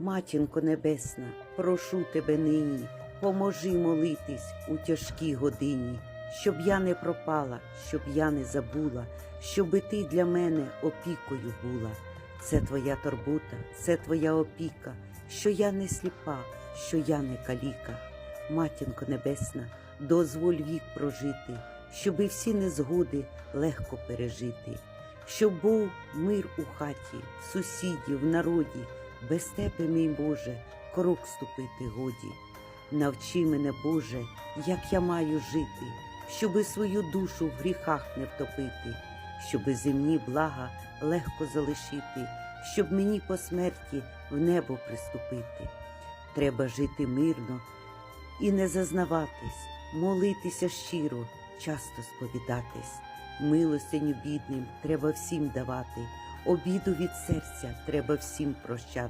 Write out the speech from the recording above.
Матінко Небесна, прошу тебе нині, поможи молитись у тяжкій годині, щоб я не пропала, щоб я не забула, щоби ти для мене опікою була. Це твоя турбота, це твоя опіка, що я не сліпа, що я не каліка. Матінко Небесна, дозволь вік прожити, щоби всі незгоди легко пережити, щоб був мир у хаті, сусідів, народі, без тебе, мій Боже, крок ступити годі. Навчи мене, Боже, як я маю жити, щоби свою душу в гріхах не втопити, щоби земні блага легко залишити, щоб мені по смерті в небо приступити. Треба жити мирно і не зазнаватись, молитися щиро, часто сповідатись. Милостиню бідним треба всім давати, обіду від серця треба всім прощати.